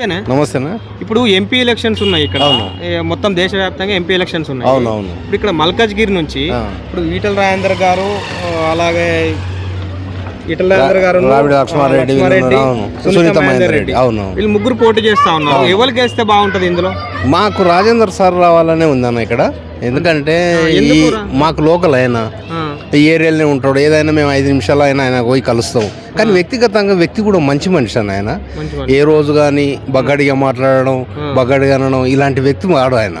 నమస్తేనా? ఇప్పుడు MP elections ఉన్నాయి ఇక్కడ. మొత్తం దేశవ్యాప్తంగా ఎంపీ ఎలక్షన్స్ ఉన్నాయి. అవును అవును ఇప్పుడు ఇక్కడ మల్కాజ్గిరి నుంచి. ఇప్పుడు ఈటల రాజేందర్ గారు అలాగే ఈటల రాజేందర్ గారు లక్ష్మారెడ్డి అవును. సునీత మహేందర్ రెడ్డి, అవును. వీళ్ళు ముగ్గురు పోటీ చేస్తా ఉన్నారు. ఎవరికి వేస్తే బాగుంటది ఇందులో? మాకు రాజేందర్ సార్ రావాలనే ఉందన్న ఇక్కడ. ఎందుకంటే? మాకు లోకల్ ఈ ఏరియాలోనే ఉంటాడు. ఏదైనా మేము ఐదు నిమిషాలు అయినా ఆయన పోయి కలుస్తాం. కానీ వ్యక్తిగతంగా వ్యక్తి కూడా మంచి మనిషి అన్న ఆయన. ఏ రోజు కానీ బగ్గడిగా మాట్లాడడం బగ్గడిగా అనడం ఇలాంటి వ్యక్తి వాడు ఆయన.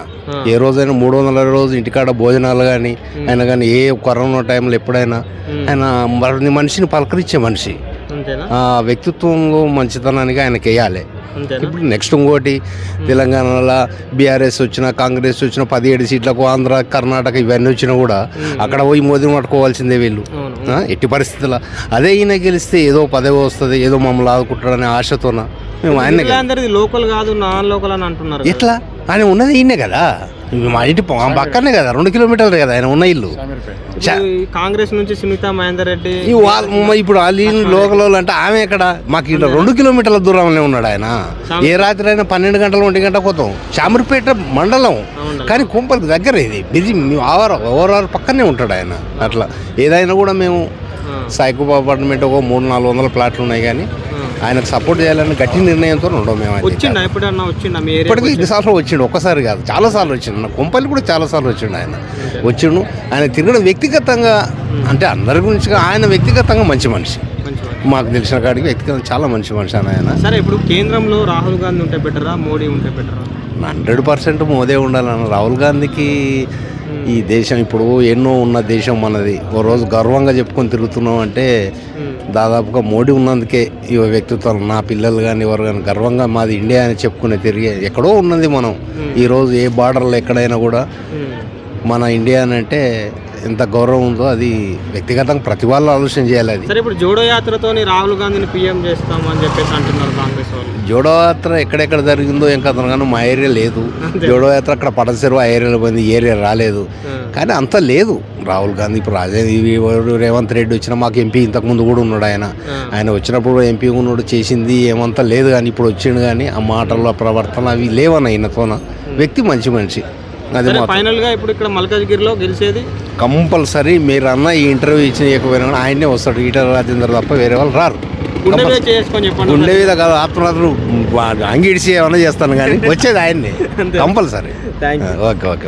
ఏ రోజైనా మూడు వందల రోజు ఇంటికాడ భోజనాలు కానీ ఆయన కానీ ఏ కరోనా టైంలో ఎప్పుడైనా ఆయన మరి మనిషిని పలకరించే మనిషి. వ్యక్తిత్వంలో మంచితనానికి ఆయనకి వేయాలి ఇప్పుడు నెక్స్ట్ ఇంకోటి తెలంగాణలో బీఆర్ఎస్ వచ్చిన కాంగ్రెస్ వచ్చిన పదిహేడు సీట్లకు ఆంధ్ర కర్ణాటక ఇవన్నీ వచ్చినా కూడా అక్కడ పోయి మోదీని పట్టుకోవాల్సిందే వీళ్ళు. ఎట్టి పరిస్థితుల్లో అదే ఈయన గెలిస్తే ఏదో పదవి వస్తుంది ఏదో మమ్మల్ని ఆదుకుంటాడనే ఆశతోన. మేము ఆయన లోకల్ కాదు నాన్ లోకల్ అని అంటున్నారు. ఎట్లా? ఆయన ఉన్నది ఈయనే కదా. ఇవి మా ఇంటి ప- పక్కనే కదా రెండు కిలోమీటర్లు కదా ఆయన ఉన్న ఇల్లు. కాంగ్రెస్ నుంచి సునీత మహేందర్ రెడ్డి వాళ్ళ ఇప్పుడు వాళ్ళు ఈయన లోకల్ అంటే ఆమె ఎక్కడ? మాకు ఇక్కడ రెండు కిలోమీటర్ల దూరంలో ఉన్నాడు ఆయన. ఏ రాత్రి అయినా పన్నెండు గంటలు ఒంటి గంట పోతాం. చామరిపేట మండలం. కానీ కుంపలకి దగ్గర ఇది. బిజీ ఓవర్ ఓవరాల్ పక్కనే ఉంటాడు ఆయన. అట్లా. ఏదైనా కూడా మేము ఆ, సాయికుబా అపార్ట్మెంట్ ఒక మూడు నాలుగు వందల ప్లాట్లు ఉన్నాయి కానీ. ఆయనకు సపోర్ట్ చేయాలని గట్టి నిర్ణయంతో ఉండవు మేము అయితే. వచ్చిండా? ఎప్పుడన్నా వచ్చిండా? మీ ఏరియా ఇప్పటికీ ఇన్నిసార్లు వచ్చిండు. ఒక్కసారి కాదు చాలా సార్లు వచ్చిండు. నా కొంపల్లి కూడా చాలా సార్లు వచ్చిండు ఆయన. వచ్చిండు. ఆయన తిరగడం వ్యక్తిగతంగా అంటే అందరి గురించి ఆయన వ్యక్తిగతంగా మంచి మనిషి. మాకు తెలిసిన కాడికి వ్యక్తిగతంగా చాలా మంచి మనిషి అని ఆయన. సరే ఇప్పుడు కేంద్రంలో రాహుల్ గాంధీ ఉంటే బెటరా? మోడీ ఉంటే బెటరా? హండ్రెడ్ పర్సెంట్ మోదే ఉండాలన్న రాహుల్ గాంధీకి ఈ దేశం ఇప్పుడు ఎన్నో ఉన్న దేశం మనది. ఓ రోజు గర్వంగా చెప్పుకొని తిరుగుతున్నాం అంటే దాదాపుగా మోడీ ఉన్నందుకే ఈ వ్యక్తిత్వం నా పిల్లలు కానీ ఎవరు కానీ గర్వంగా మాది ఇండియా అని చెప్పుకునే తిరిగే ఎక్కడో ఉన్నది మనం. ఈరోజు ఏ బార్డర్లో ఎక్కడైనా కూడా మన ఇండియా అని అంటే ఎంత గౌరవం ఉందో అది వ్యక్తిగతంగా ప్రతి వాళ్ళు ఆలోచన చేయాలి అది. సరే ఇప్పుడు జోడో యాత్రతోని రాహుల్ గాంధీని పీఎం చేస్తామని చెప్పేసి అంటున్నారు కాంగ్రెస్ వాళ్ళు. జోడో యాత్ర ఎక్కడెక్కడ జరిగిందో ఏం కథ కానీ మా ఏరియా లేదు. జోడో యాత్ర అక్కడ పడసెరువు ఆ ఏరియాలో పోయింది ఏరియా రాలేదు. కానీ అంత లేదు. రాహుల్ గాంధీ ఇప్పుడు రాజే ఇవి ఎవరు రేవంత్ రెడ్డి వచ్చిన మాకు ఎంపీ ఇంతకుముందు కూడా ఉన్నాడు ఆయన. ఆయన వచ్చినప్పుడు ఎంపీ ఉన్నాడు చేసింది ఏమంతా లేదు కానీ ఇప్పుడు వచ్చిండు కానీ ఆ మాటలు ప్రవర్తన అవి లేవన్న ఈయనతోన వ్యక్తి మంచి మనిషి. అది సరే మాత్రం. ఫైనల్గా ఇప్పుడు ఇక్కడ మల్కాజ్గిరిలో గెలిచేది? కంపల్సరీ మీరు అన్న ఈ ఇంటర్వ్యూ ఇచ్చినకపోయినా కూడా ఆయనే వస్తాడు ఈటర్ రాజేందర్ తప్ప వేరే వాళ్ళు రారు. గుండె మీద కాదు ఆత్మరాత్రులు అంగిడిచి ఏమన్నా చేస్తాను కానీ వచ్చేది ఆయన్ని. కంపల్సరీ. Okay okay.